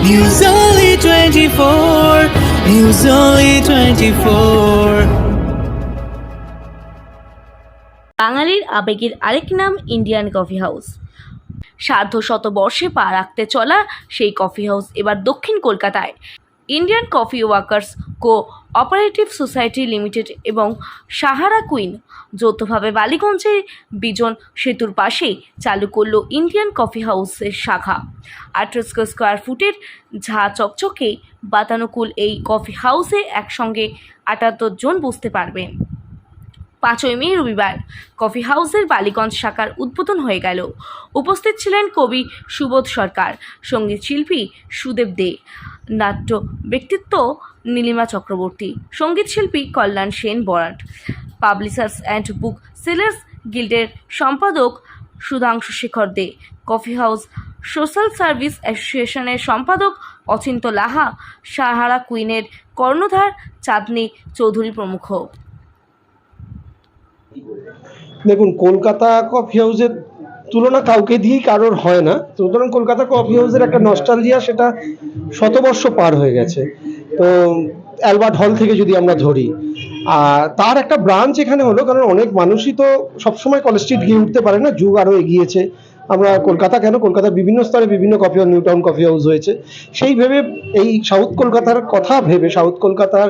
News Only 24. News Only 24. বাঙালির আবেগের আরেক নাম ইন্ডিয়ান কফি হাউস সার্ধ শত বর্ষে পা রাখতে চলা সেই কফি হাউস এবার দক্ষিণ কলকাতায় Indian coffee workers cooperative society limited এবং সাহারা কুইন যৌথভাবে বালিগঞ্জে বিজন সেতুর পাশেই চালু করল ইন্ডিয়ান কফি হাউসের শাখা। আঠারোশো স্কোয়ার ফুটের ঝা চকচকে বাতানুকুল এই কফি হাউসে একসঙ্গে আটাত্তর জন বসতে পারবেন পাঁচই মে, রবিবার। কফি হাউসের বালিগঞ্জ শাখার উদ্বোধন হয়ে গেল। উপস্থিত ছিলেন কবি সুবোধ সরকার, সংগীত শিল্পী সুদেব দে, নাট্য ব্যক্তিত্ব নীলিমা চক্রবর্তী, সংগীত শিল্পী Kalyan Sen Barat, publishers and book sellers গিল্ডের সম্পাদক Sudhanshu Shekhar De, coffee house social service অ্যাসোসিয়েশনের সম্পাদক অচিন্ত লাহা, সাহারা কুইনের কর্ণধার চাঁদনি চৌধুরী প্রমুখ। দেখুন, কলকাতা কফি হাউসের তুলনা কাউকে দিয়েই কারোর হয় না। সুতরাং কলকাতা কফি হাউসের একটা নস্টালজিয়া সেটা শতবর্ষ পার হয়ে গেছে। তো অ্যালবার্ট হল থেকে যদি আমরা ধরি আর তার একটা ব্রাঞ্চ এখানে হলো, কারণ অনেক মানুষই তো সবসময় কলেজ স্ট্রিট গিয়ে উঠতে পারে না, যুগ আরও এগিয়েছে। আমরা কলকাতা কেন? কলকাতার বিভিন্ন স্তরে বিভিন্ন coffee house New Town coffee house হয়েছে। সেই ভেবে এই সাউথ কলকাতার কথা ভেবে, সাউথ কলকাতার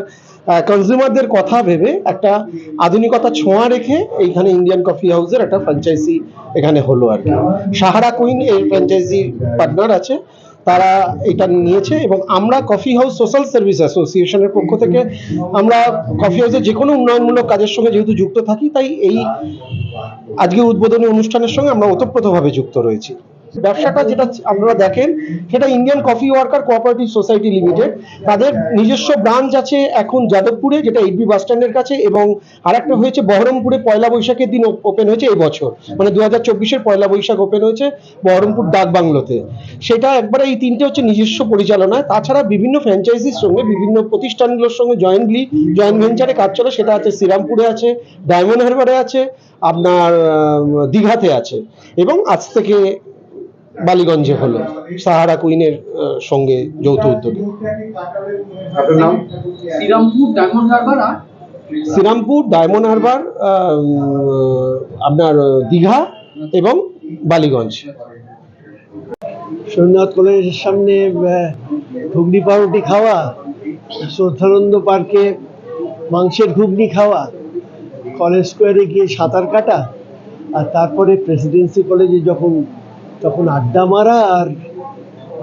কনজিউমারদের কথা ভেবে একটা আধুনিকতা ছোঁয়া রেখে এইখানে ইন্ডিয়ান কফি হাউসের একটা ফ্র্যাঞ্চাইজি এখানে হলো আর কি। সাহারা কুইন এই ফ্র্যাঞ্চাইজি পার্টনার আছে, তারা এটা নিয়েছে এবং আমরা কফি হাউস সোশ্যাল সার্ভিস অ্যাসোসিয়েশনের পক্ষ থেকে আমরা কফি হাউসের যে কোনো উন্নয়নমূলক কাজের সঙ্গে যেহেতু যুক্ত থাকি, তাই এই আজকে উদ্বোধনী অনুষ্ঠানের সঙ্গে আমরা ওতপ্রোতভাবে যুক্ত রয়েছি। ব্যবসাটা যেটা আপনারা দেখেন, সেটা Indian coffee worker cooperative society limited তাদের নিজস্ব ব্রাঞ্চ আছে এখন যাদবপুরে, যেটা এইচবি বাস স্ট্যান্ডের কাছে, এবং আরেকটা হয়েছে বহরমপুরে, পয়লা বৈশাখের দিন ওপেন হয়েছে এই বছর। মানে দু হাজার চব্বিশের পয়লা বৈশাখ ওপেন হয়েছে বহরমপুর ডাক বাংলোতে। সেটা একবারে এই তিনটে হচ্ছে নিজস্ব পরিচালনায় তাছাড়া বিভিন্ন ফ্র্যাঞ্চাইজির সঙ্গে, বিভিন্ন প্রতিষ্ঠানগুলোর সঙ্গে জয়েন্টলি জয়েন্ট ভেঞ্চারে কাজ চলে। সেটা আছে শ্রীরামপুরে আছে ডায়মন্ড হারবারে আছে, আপনার দীঘাতে আছে। এবং আজ থেকে বালিগঞ্জে হলো সাহারা কুইনের সঙ্গে যৌথ উদ্যোগে। শ্রীরামপুর ডায়মন্ড হারবার আপনার দীঘা এবং বালিগঞ্জ। সোমনাথ কলেজের সামনে ঘুগনি পাউরুটি খাওয়া শ্রদ্ধানন্দ পার্কে মাংসের ঘুগনি খাওয়া কলেজ স্কোয়ারে গিয়ে সাঁতার কাটা আর তারপরে প্রেসিডেন্সি কলেজে যখন তখন আড্ডা মারা আর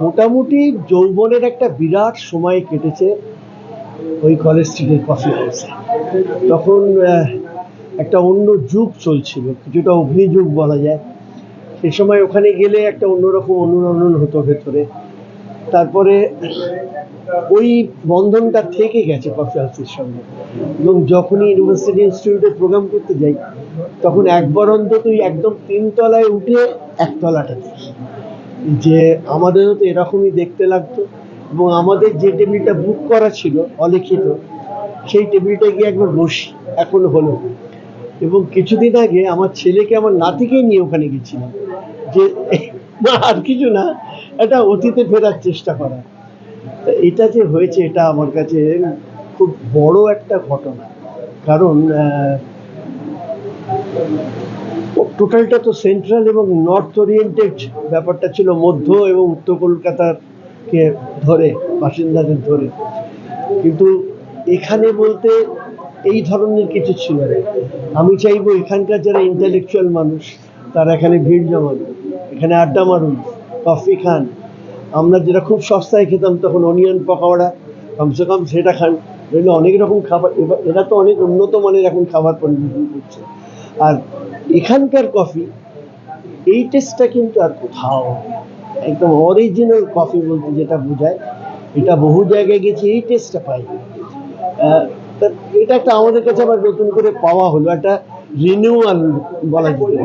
মোটামুটি যৌবনের একটা বিরাট সময় কেটেছে ওই কলেজ স্ট্রিটের কফি হাউসে তখন একটা অন্য যুগ চলছিল, কিছুটা অগ্নিযুগ বলা যায়। সে সময় ওখানে গেলে একটা অন্যরকম অনুরণন হতো ভেতরে। তারপরে ওই বন্ধনটা থেকে গেছে কফি হাউসের সঙ্গে। এবং যখনই ইউনিভার্সিটি ইনস্টিটিউটে প্রোগ্রাম করতে যাই তখন একবার অন্ততই একদম তিনতলায় উঠে একতলাটা দেখি। যে আমাদেরও তো এরকমই দেখতে লাগতো। এবং আমাদের যে টেবিলটা বুক করা ছিল, অলিখিত, সেই টেবিলটা গিয়ে একবার বসি। এখন হলো এবং কিছুদিন আগে আমার ছেলেকে আমার নাতিকে নিয়ে ওখানে গেছিলাম। যে না, আর কিছু না এটা অতীতে ফেরার চেষ্টা করা। এটা যে হয়েছে, এটা আমার কাছে খুব বড় একটা ঘটনা। কারণ টোটালটা তো সেন্ট্রাল এবং নর্থ ওরিয়েন্টেড ব্যাপারটা ছিল মধ্য এবং উত্তর কলকাতাকে ধরে, বাসিন্দাদের ধরে। কিন্তু এখানে বলতে এই ধরনের কিছু ছিল আমি চাইব এখানকার যারা ইন্টেলেকচুয়াল মানুষ, তারা এখানে ভিড় জমান, এখানে আড্ডা মারুন কফি খান। আমরা যেটা খুব সস্তায় খেতাম তখন অনিয়ন পকোড়া, কমসে কম সেটা খান। নইলে অনেক রকম খাবার এরা তো অনেক উন্নত মানের এখন খাবার পরিবেশন করছে। আর এখানকার কফি এই টেস্টটা কিন্তু আর কোথাও একদম অরিজিনাল কফি বলতে যেটা বোঝায়, এটা বহু জায়গায় গেছি, এই টেস্টটা পাই এটা একটা আমাদের কাছে আবার নতুন করে পাওয়া হলো, একটা রিনিউয়াল বলা যেতে